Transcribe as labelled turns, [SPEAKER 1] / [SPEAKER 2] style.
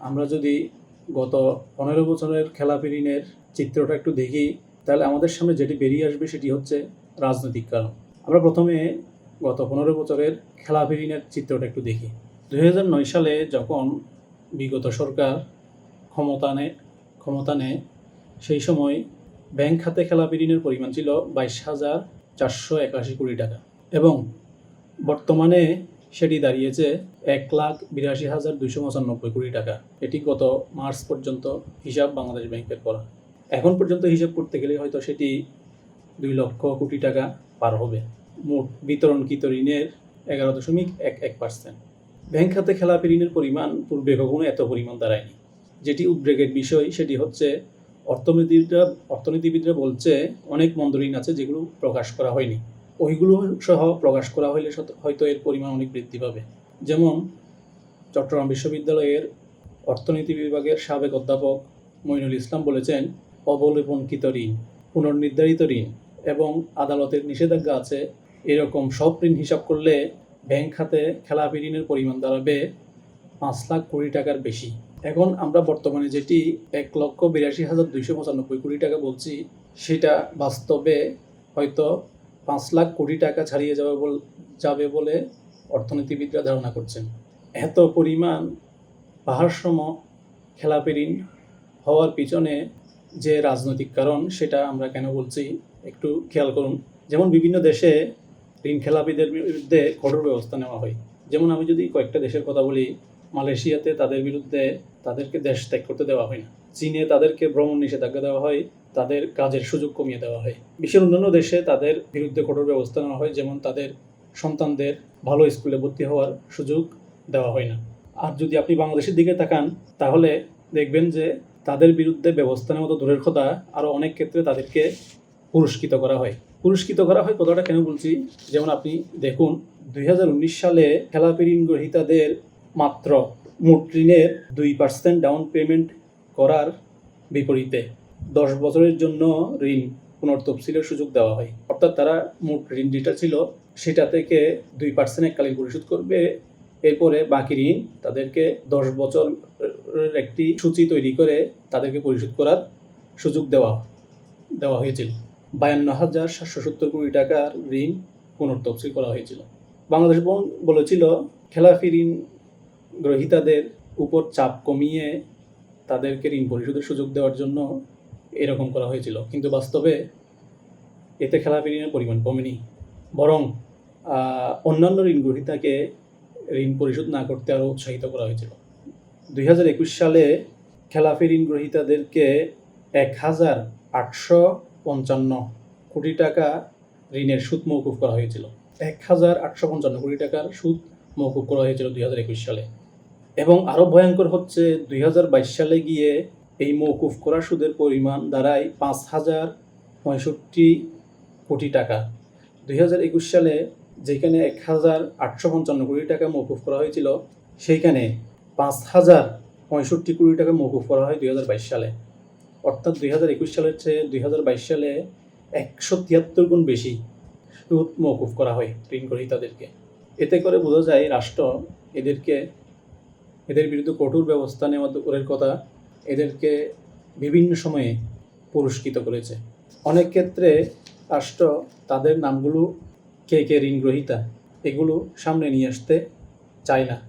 [SPEAKER 1] আমরা যদি গত পনেরো বছরের খেলাপি ঋণের চিত্রটা একটু দেখি, তাহলে আমাদের সামনে যেটি বেরিয়ে আসবে সেটি হচ্ছে রাজনৈতিক কারণ। আমরা প্রথমে গত পনেরো বছরের খেলাপি ঋণের চিত্রটা একটু দেখি। নয় সালে যখন বিগত সরকার ক্ষমতা নেয় ক্ষমতা নেয়, সেই সময় ব্যাংক খাতে খেলাপি ঋণের পরিমাণ ছিল বাইশ হাজার চারশো একাশি কোটি টাকা। এবং বর্তমানে সেটি দাঁড়িয়েছে এক লাখ বিরাশি হাজার দুইশো পঁচানব্বই কোটি টাকা। এটি গত মার্চ পর্যন্ত হিসাব বাংলাদেশ ব্যাংকের করা। এখন পর্যন্ত হিসাব করতে গেলে হয়তো সেটি দুই লক্ষ কোটি টাকা পার হবে। মোট বিতরণকৃত ঋণের এগারো দশমিক এক এক পার্সেন্ট। ব্যাংক খাতে খেলাপি ঋণের পরিমাণ পূর্বে কখনো এত পরিমাণ দাঁড়ায়নি। যেটি উদ্বেগের বিষয়, সেটি হচ্ছে অর্থনীতিবিদরা অর্থনীতিবিদরা বলছে অনেক মন্দ ঋণ আছে যেগুলো প্রকাশ করা হয়নি। ওইগুলো সহ প্রকাশ করা হলে হয়তো এর পরিমাণ অনেক বৃদ্ধি পাবে। যেমন চট্টগ্রাম বিশ্ববিদ্যালয়ের অর্থনীতি বিভাগের সাবেক অধ্যাপক মইনুল ইসলাম বলেছেন অবলোপনকৃত ঋণ, পুনর্নির্ধারিত ঋণ এবং আদালতের নিষেধাজ্ঞা আছে। এরকম সব ঋণ হিসাব করলে ব্যাংক খাতে খেলাপি ঋণের পরিমাণ দাঁড়াবে পাঁচ লাখ কোটি টাকার বেশি। এখন আমরা বর্তমানে যেটি এক লক্ষ বিরাশি হাজার দুইশো পঁচানব্বই কোটি টাকা বলছি, সেটা বাস্তবে হয়তো পাঁচ লাখ কোটি টাকা ছাড়িয়ে যাবে যাবে বলে অর্থনীতিবিদরা ধারণা করছেন। এত পরিমাণ পাহাড়সম খেলাপি ঋণ হওয়ার পিছনে যে রাজনৈতিক কারণ, সেটা আমরা কেন বলছি একটু খেয়াল করুন। যেমন বিভিন্ন দেশে ঋণ খেলাপিদের বিরুদ্ধে কঠোর ব্যবস্থা নেওয়া হয়। যেমন আমি যদি কয়েকটা দেশের কথা বলি, মালয়েশিয়াতে তাদের বিরুদ্ধে তাদেরকে দেশ ত্যাগ করতে দেওয়া হয় না। চীনে তাদেরকে ভ্রমণ নিষেধাজ্ঞা দেওয়া হয়। তাদের কাজের সুযোগ কমিয়ে দেওয়া হয়। বিশ্বের অন্যান্য দেশে তাদের বিরুদ্ধে কঠোর ব্যবস্থা নেওয়া হয়, যেমন তাদের সন্তানদের ভালো স্কুলে ভর্তি হওয়ার সুযোগ দেওয়া হয় না। আর যদি আপনি বাংলাদেশের দিকে তাকান, তাহলে দেখবেন যে তাদের বিরুদ্ধে ব্যবস্থা নেওয়া তো দূরের কথা আরও অনেক ক্ষেত্রে তাদেরকে পুরস্কৃত করা হয়। পুরস্কৃত করা হয় কথাটা কেন বলছি? যেমন আপনি দেখুন, দুই হাজার উনিশ সালে খেলাপি ঋণ গ্রহীতাদের মাত্র মোট ঋণের দুই পার্সেন্ট ডাউন পেমেন্ট করার বিপরীতে দশ বছরের জন্য ঋণ পুনর্তফসিলের সুযোগ দেওয়া হয়। অর্থাৎ তারা মোট ঋণ যেটা ছিল, সেটা থেকে দুই পার্সেন্ট এককালীন পরিশোধ করবে। এরপরে বাকি ঋণ তাদেরকে দশ বছরের একটি সূচি তৈরি করে তাদেরকে পরিশোধ করার সুযোগ দেওয়া দেওয়া হয়েছিল। বায়ান্ন হাজার সাতশো সত্তর কোটি টাকার ঋণ পুনর্তফসিল করা হয়েছিল। বাংলাদেশ ব্যাংক বলেছিল, খেলাফি ঋণ গ্রহীতাদের উপর চাপ কমিয়ে তাদেরকে ঋণ পরিশোধের সুযোগ দেওয়ার জন্য এরকম করা হয়েছিল। কিন্তু বাস্তবে এতে খেলাপি ঋণের পরিমাণ কমেনি। বরং অন্যান্য ঋণ গ্রহীতাকে ঋণ পরিশোধ না করতে আরও উৎসাহিত করা হয়েছিল। দুই হাজার একুশ সালে খেলাফি ঋণ গ্রহীতাদেরকে এক হাজার আটশো পঞ্চান্ন কোটি টাকা ঋণের সুদ মৌকুফ করা হয়েছিল। এক হাজার আটশো পঞ্চান্ন কোটি টাকার সুদ মৌকুফ করা হয়েছিল দুই হাজার একুশ সালে। এবং আরও ভয়ঙ্কর হচ্ছে, দুই হাজার বাইশ সালে গিয়ে এই মৌকুফ করা সুদের পরিমাণ দাঁড়ায় পাঁচ হাজার পঁয়ষট্টি কোটি টাকা। দুই হাজার একুশ সালে যেখানে এক হাজার আটশো পঞ্চান্ন কোটি টাকা মৌকুফ করা হয়েছিল, সেইখানে পাঁচ হাজার পঁয়ষট্টি কোটি টাকা মৌকুফ করা হয় দুই হাজার বাইশ সালে। অর্থাৎ দুই হাজার একুশ সালের চেয়ে দুই হাজার বাইশ সালে একশো তিয়াত্তর গুণ বেশি সুদ মৌকুফ করা হয় ঋণ গ্রহীতাদেরকে এতে করে বোঝা যায় রাষ্ট্র এদেরকে, এদের বিরুদ্ধে কঠোর ব্যবস্থা নেওয়া দূরের কথা এদেরকে বিভিন্ন সময়ে পুরস্কৃত করেছে। অনেক ক্ষেত্রে রাষ্ট্র তাদের নামগুলো কে কে ঋণ গ্রহীতা এগুলো সামনে নিয়ে আসতে চায় না।